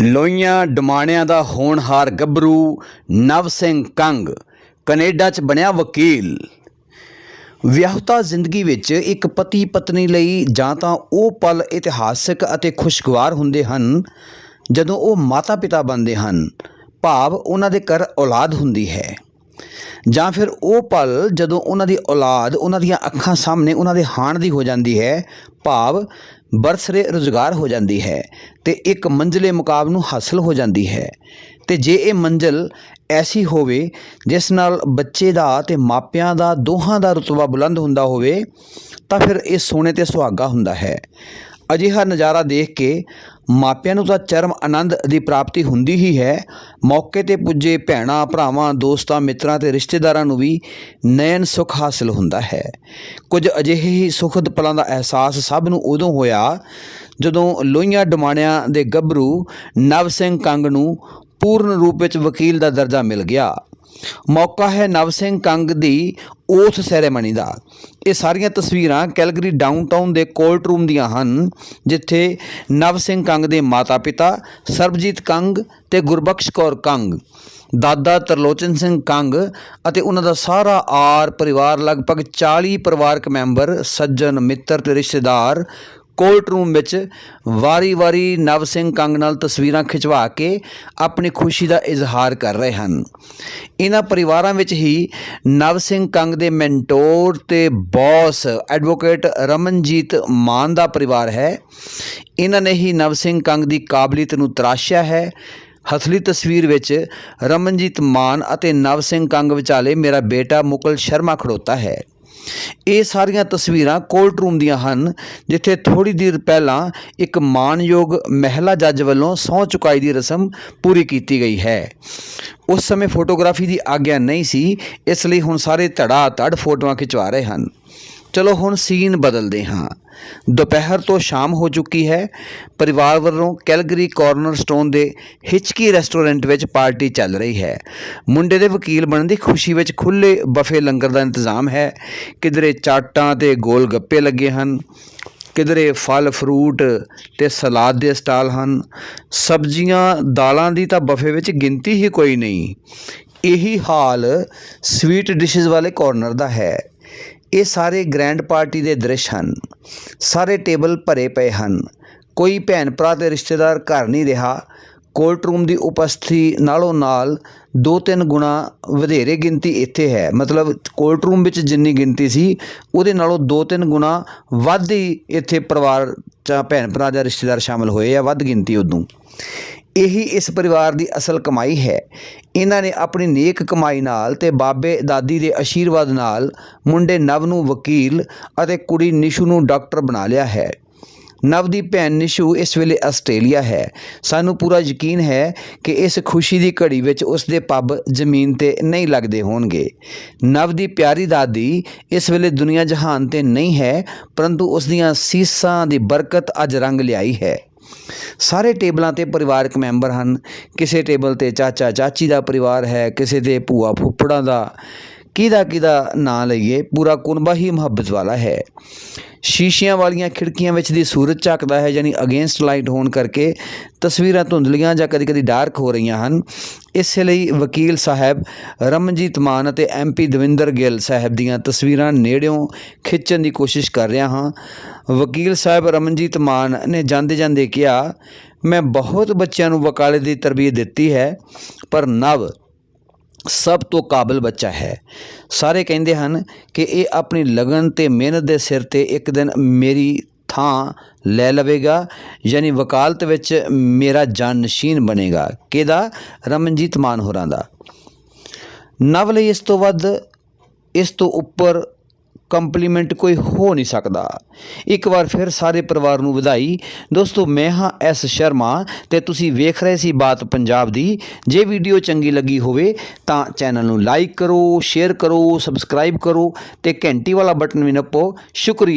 ਲੋਈਆਂ ਡਮਾਣਿਆਂ ਦਾ ਹੋਣਹਾਰ ਗੱਭਰੂ ਨਵ ਸਿੰਘ ਕੰਗ, ਕੈਨੇਡਾ 'ਚ ਬਣਿਆ ਵਕੀਲ। ਵਿਆਹੁਤਾ ਜ਼ਿੰਦਗੀ ਵਿੱਚ ਇੱਕ ਪਤੀ ਪਤਨੀ ਲਈ ਜਾਂ ਤਾਂ ਉਹ ਪਲ ਇਤਿਹਾਸਕ ਅਤੇ ਖੁਸ਼ਗਵਾਰ ਹੁੰਦੇ ਹਨ, ਜਦੋਂ ਉਹ ਮਾਤਾ ਪਿਤਾ ਬਣਦੇ ਹਨ। ਭਾਵ ਉਹਨਾਂ ਦੇ ਘਰ ਔਲਾਦ ਹੁੰਦੀ ਹੈ। ਜਾਂ ਫਿਰ ਉਹ ਪਲ ਜਦੋਂ ਉਹਨਾਂ ਦੀ ਔਲਾਦ, ਉਹਨਾਂ ਦੀਆਂ ਅੱਖਾਂ ਸਾਹਮਣੇ ਉਹਨਾਂ ਦੇ ਹਾਣ ਦੀ ਹੋ ਜਾਂਦੀ ਹੈ, ਭਾਵ ਬਰਸਰੇ ਰੁਜ਼ਗਾਰ ਹੋ ਜਾਂਦੀ ਹੈ ਤੇ ਇੱਕ ਮੰਜ਼ਲੇ ਮੁਕਾਮ ਨੂੰ ਹਾਸਲ ਹੋ ਜਾਂਦੀ ਹੈ। ਤੇ ਜੇ ਇਹ ਮੰਜ਼ਲ ਐਸੀ ਹੋਵੇ ਜਿਸ ਨਾਲ ਬੱਚੇ ਦਾ ਤੇ ਮਾਪਿਆਂ ਦਾ ਦੋਹਾਂ ਦਾ ਰੁਤਬਾ ਬੁਲੰਦ ਹੁੰਦਾ ਹੋਵੇ, ਤਾਂ ਫਿਰ ਇਹ ਸੋਨੇ ਤੇ ਸੁਹਾਗਾ ਹੁੰਦਾ ਹੈ। ਅਜਿਹਾ ਨਜ਼ਾਰਾ ਦੇਖ ਕੇ ਮਾਪਿਆਂ ਨੂੰ ਤਾਂ ਚਰਮ ਆਨੰਦ ਦੀ ਪ੍ਰਾਪਤੀ ਹੁੰਦੀ ਹੀ ਹੈ। ਮੌਕੇ ਤੇ ਪੁੱਜੇ ਭੈਣਾਂ, ਭਰਾਵਾਂ, ਦੋਸਤਾਂ, ਮਿੱਤਰਾਂ ਤੇ ਰਿਸ਼ਤੇਦਾਰਾਂ ਨੂੰ ਵੀ ਨੈਣ ਸੁਖ ਹਾਸਲ ਹੁੰਦਾ ਹੈ। ਕੁਝ ਅਜਿਹੇ ਹੀ ਸੁਖਦ ਪਲਾਂ ਦਾ ਅਹਿਸਾਸ ਸਭ ਨੂੰ ਉਦੋਂ ਹੋਇਆ ਜਦੋਂ ਲੋਹੀਆਂ ਡਮਾਣਿਆਂ ਦੇ ਗੱਭਰੂ ਨਵ ਸਿੰਘ ਕੰਗ ਨੂੰ ਪੂਰਨ ਰੂਪ ਵਿੱਚ ਵਕੀਲ ਦਾ ਦਰਜਾ ਮਿਲ ਗਿਆ। ਮੌਕਾ ਹੈ ਨਵ ਸਿੰਘ ਕੰਗ ਦੀ ਓਥ ਸੈਰੇਮਨੀ ਦਾ। ਇਹ ਸਾਰੀਆਂ ਤਸਵੀਰਾਂ ਕੈਲਗਰੀ ਡਾਊਨਟਾਊਨ ਦੇ ਕੋਰਟ ਰੂਮ ਦੀਆਂ ਹਨ, ਜਿੱਥੇ ਨਵ ਸਿੰਘ ਕੰਗ ਦੇ ਮਾਤਾ-ਪਿਤਾ ਸਰਬਜੀਤ ਕੰਗ ਤੇ ਗੁਰਬਖਸ਼ ਕੌਰ ਕੰਗ, ਦਾਦਾ ਤਰਲੋਚਨ ਸਿੰਘ ਕੰਗ ਅਤੇ ਉਹਨਾਂ ਦਾ ਸਾਰਾ ਆਰ ਪਰਿਵਾਰ, ਲਗਭਗ 40 ਪਰਿਵਾਰਕ ਮੈਂਬਰ, ਸੱਜਣ, ਮਿੱਤਰ ਤੇ ਰਿਸ਼ਤੇਦਾਰ ਕੋਰਟ ਰੂਮ ਵਿੱਚ ਵਾਰੀ-ਵਾਰੀ ਨਵ ਸਿੰਘ ਕੰਗ ਨਾਲ ਤਸਵੀਰਾਂ ਖਿਚਵਾ ਕੇ ਆਪਣੀ ਖੁਸ਼ੀ ਦਾ ਇਜ਼ਹਾਰ ਕਰ ਰਹੇ ਹਨ। ਇਹਨਾਂ ਪਰਿਵਾਰਾਂ ਵਿੱਚ ਹੀ ਨਵ ਸਿੰਘ ਕੰਗ ਦੇ ਮੈਂਟੋਰ ਤੇ ਬੌਸ ਐਡਵੋਕੇਟ ਰਮਨਜੀਤ ਮਾਨ ਦਾ ਪਰਿਵਾਰ ਹੈ। ਇਹਨਾਂ ਨੇ ਹੀ ਨਵ ਸਿੰਘ ਕੰਗ ਦੀ ਕਾਬਲੀਅਤ ਨੂੰ ਤਰਾਸ਼ਿਆ ਹੈ। ਹਥਲੀ ਤਸਵੀਰ ਵਿੱਚ ਰਮਨਜੀਤ ਮਾਨ ਅਤੇ ਨਵ ਸਿੰਘ ਕੰਗ ਵਿਚਾਲੇ ਮੇਰਾ ਬੇਟਾ ਮੁਕਲ ਸ਼ਰਮਾ ਖੜੋਤਾ ਹੈ। ਇਹ ਸਾਰੀਆਂ ਤਸਵੀਰਾਂ ਕੋਰਟ ਰੂਮ ਦੀਆਂ ਹਨ, ਜਿੱਥੇ ਥੋੜੀ ਦੇਰ ਪਹਿਲਾਂ ਇੱਕ ਮਾਨਯੋਗ ਮਹਿਲਾ ਜੱਜ ਵੱਲੋਂ ਸਹੁੰ ਚੁਕਾਈ ਦੀ ਰਸਮ ਪੂਰੀ ਕੀਤੀ ਗਈ ਹੈ। ਉਸ ਸਮੇਂ ਫੋਟੋਗ੍ਰਾਫੀ ਦੀ ਆਗਿਆ ਨਹੀਂ ਸੀ, ਇਸ ਲਈ ਹੁਣ ਸਾਰੇ ਧੜਾ ਧੜ ਫੋਟੋਆਂ ਖਿਚਵਾ ਰਹੇ ਹਨ। ਚਲੋ ਹੁਣ ਸੀਨ ਬਦਲਦੇ ਹਾਂ। ਦੁਪਹਿਰ ਤੋਂ ਸ਼ਾਮ ਹੋ ਚੁੱਕੀ ਹੈ। ਪਰਿਵਾਰ ਵੱਲੋਂ ਕੈਲਗਰੀ ਕਾਰਨਰ ਸਟੋਨ ਦੇ ਹਿਚਕੀ ਰੈਸਟੋਰੈਂਟ ਵਿੱਚ ਪਾਰਟੀ ਚੱਲ ਰਹੀ ਹੈ। ਮੁੰਡੇ ਦੇ ਵਕੀਲ ਬਣਨ ਦੀ ਖੁਸ਼ੀ ਵਿੱਚ ਖੁੱਲੇ ਬਫੇ ਲੰਗਰ ਦਾ ਇੰਤਜ਼ਾਮ ਹੈ। ਕਿਧਰੇ ਚਾਟਾਂ ਤੇ ਗੋਲ ਗੱਪੇ ਲੱਗੇ ਹਨ। ਕਿਧਰੇ ਫਲ, ਫਰੂਟ ਤੇ ਸਲਾਦ ਦੇ ਸਟਾਲ ਹਨ। ਸਬਜ਼ੀਆਂ, ਦਾਲਾਂ ਦੀ ਤਾਂ ਬਫੇ ਵਿੱਚ ਗਿਣਤੀ ਹੀ ਕੋਈ ਨਹੀਂ। ਇਹੀ ਹਾਲ ਸਵੀਟ ਡਿਸ਼ਸ ਵਾਲੇ ਕਾਰਨਰ ਦਾ ਹੈ। ਇਹ ਸਾਰੇ ਗ੍ਰੈਂਡ ਪਾਰਟੀ ਦੇ ਦ੍ਰਿਸ਼ ਹਨ। ਸਾਰੇ ਟੇਬਲ ਭਰੇ ਪਏ ਹਨ। ਕੋਈ ਭੈਣ ਭਰਾ ਤੇ ਰਿਸ਼ਤੇਦਾਰ ਘਰ ਨਹੀਂ ਰਿਹਾ। ਕੋਰਟ ਰੂਮ ਦੀ ਉਪਸਥਿਤੀ ਨਾਲੋਂ ਨਾਲ ਦੋ ਤਿੰਨ ਗੁਣਾ ਵਧੇਰੇ ਗਿਣਤੀ ਇੱਥੇ ਹੈ। ਮਤਲਬ ਕੋਰਟ ਰੂਮ ਵਿੱਚ ਜਿੰਨੀ ਗਿਣਤੀ ਸੀ, ਉਹਦੇ ਨਾਲੋਂ ਦੋ ਤਿੰਨ ਗੁਣਾ ਵੱਧ ਹੀ ਇੱਥੇ ਪਰਿਵਾਰ ਜਾਂ ਭੈਣ ਭਰਾ ਜਾਂ ਰਿਸ਼ਤੇਦਾਰ ਸ਼ਾਮਲ ਹੋਏ ਆ। ਵੱਧ ਗਿਣਤੀ ਉਦੋਂ। ਇਹੀ ਇਸ ਪਰਿਵਾਰ ਦੀ ਅਸਲ ਕਮਾਈ ਹੈ। ਇਹਨਾਂ ਨੇ ਆਪਣੀ ਨੇਕ ਕਮਾਈ ਨਾਲ ਤੇ ਬਾਬੇ ਦਾਦੀ ਦੇ ਆਸ਼ੀਰਵਾਦ ਨਾਲ ਮੁੰਡੇ ਨਵ ਨੂੰ ਵਕੀਲ ਅਤੇ ਕੁੜੀ ਨਿਸ਼ੂ ਨੂੰ ਡਾਕਟਰ ਬਣਾ ਲਿਆ ਹੈ। ਨਵ ਦੀ ਭੈਣ ਨਿਸ਼ੂ ਇਸ ਵੇਲੇ ਆਸਟ੍ਰੇਲੀਆ ਹੈ। ਸਾਨੂੰ ਪੂਰਾ ਯਕੀਨ ਹੈ ਕਿ ਇਸ ਖੁਸ਼ੀ ਦੀ ਘੜੀ ਵਿੱਚ ਉਸ ਦੇ ਪੱਬ ਜ਼ਮੀਨ ਤੇ ਨਹੀਂ ਲੱਗਦੇ ਹੋਣਗੇ। ਨਵ ਦੀ ਪਿਆਰੀ ਦਾਦੀ ਇਸ ਵੇਲੇ ਦੁਨੀਆ ਜਹਾਨ ਤੇ ਨਹੀਂ ਹੈ, ਪਰੰਤੂ ਉਸ ਦੀਆਂ ਸੀਸਾਂ ਦੀ ਬਰਕਤ ਅੱਜ ਰੰਗ ਲਿਆਈ ਹੈ। ਸਾਰੇ ਟੇਬਲਾਂ ਤੇ ਪਰਿਵਾਰਕ ਮੈਂਬਰ ਹਨ। ਕਿਸੇ ਟੇਬਲ ਤੇ ਚਾਚਾ ਚਾਚੀ ਦਾ ਪਰਿਵਾਰ ਹੈ, ਕਿਸੇ ਦੇ ਭੂਆ ਫੁੱਫੜਾਂ ਦਾ। ਕਿਹਦਾ ਕਿਹਦਾ ਨਾਂ ਲਈਏ, ਪੂਰਾ ਕੁਨਬਾ ਹੀ ਮੁਹੱਬਤ ਵਾਲਾ ਹੈ। ਸ਼ੀਸ਼ਿਆਂ ਵਾਲੀਆਂ ਖਿੜਕੀਆਂ ਵਿੱਚ ਦੀ ਸੂਰਜ ਝਾਕਦਾ ਹੈ, ਯਾਨੀ ਅਗੇਂਸਟ ਲਾਈਟ ਹੋਣ ਕਰਕੇ ਤਸਵੀਰਾਂ ਧੁੰਦਲੀਆਂ ਜਾਂ ਕਦੀ-ਕਦੀ ਡਾਰਕ ਹੋ ਰਹੀਆਂ ਹਨ। ਇਸੇ ਲਈ ਵਕੀਲ ਸਾਹਿਬ ਰਮਨਜੀਤ ਮਾਨ ਅਤੇ ਐਮਪੀ ਦਵਿੰਦਰ ਗਿੱਲ ਸਾਹਿਬ ਦੀਆਂ ਤਸਵੀਰਾਂ ਨੇੜਿਓਂ ਖਿੱਚਣ ਦੀ ਕੋਸ਼ਿਸ਼ ਕਰ ਰਿਹਾ ਹਾਂ। ਵਕੀਲ ਸਾਹਿਬ ਰਮਨਜੀਤ ਮਾਨ ਨੇ ਜਾਂਦੇ ਜਾਂਦੇ ਕਿਹਾ, ਮੈਂ ਬਹੁਤ ਬੱਚਿਆਂ ਨੂੰ ਵਕਾਲੇ ਦੀ ਤਰਬੀਅਤ ਦਿੱਤੀ ਹੈ, ਪਰ ਨਵ ਸਭ ਤੋਂ ਕਾਬਲ ਬੱਚਾ ਹੈ। ਸਾਰੇ ਕਹਿੰਦੇ ਹਨ ਕਿ ਇਹ ਆਪਣੀ ਲਗਨ ਤੇ ਮਿਹਨਤ ਦੇ ਸਿਰ ਤੇ ਇੱਕ ਦਿਨ ਮੇਰੀ ਥਾਂ ਲੈ ਲਵੇਗਾ, ਯਾਨੀ ਵਕਾਲਤ ਵਿੱਚ ਮੇਰਾ ਜਾਨਸ਼ੀਨ ਬਣੇਗਾ। ਕਿਹਦਾ? ਰਮਨਜੀਤ ਮਾਨ ਹੋਰਾਂ ਦਾ। ਨਵ ਲਈ ਇਸ ਤੋਂ ਵੱਧ ਇਸ ਤੋਂ ਉੱਪਰ ਕੰਪਲੀਮੈਂਟ ਕੋਈ ਹੋ ਨਹੀਂ ਸਕਦਾ। ਇੱਕ ਵਾਰ ਫਿਰ ਸਾਰੇ ਪਰਿਵਾਰ ਨੂੰ ਵਧਾਈ। ਦੋਸਤੋ, ਮੈਂ ਹਾਂ ਐਸ ਸ਼ਰਮਾ ਤੇ ਤੁਸੀਂ ਵੇਖ ਰਹੇ ਸੀ ਬਾਤ ਪੰਜਾਬ ਦੀ। ਜੇ ਵੀਡੀਓ ਚੰਗੀ ਲੱਗੀ ਹੋਵੇ ਤਾਂ ਚੈਨਲ ਨੂੰ ਲਾਈਕ ਕਰੋ, ਸ਼ੇਅਰ ਕਰੋ, ਸਬਸਕ੍ਰਾਈਬ ਕਰੋ ਤੇ ਘੰਟੀ ਵਾਲਾ ਬਟਨ ਵੀ ਨੱਪੋ। ਸ਼ੁਕਰੀਆ।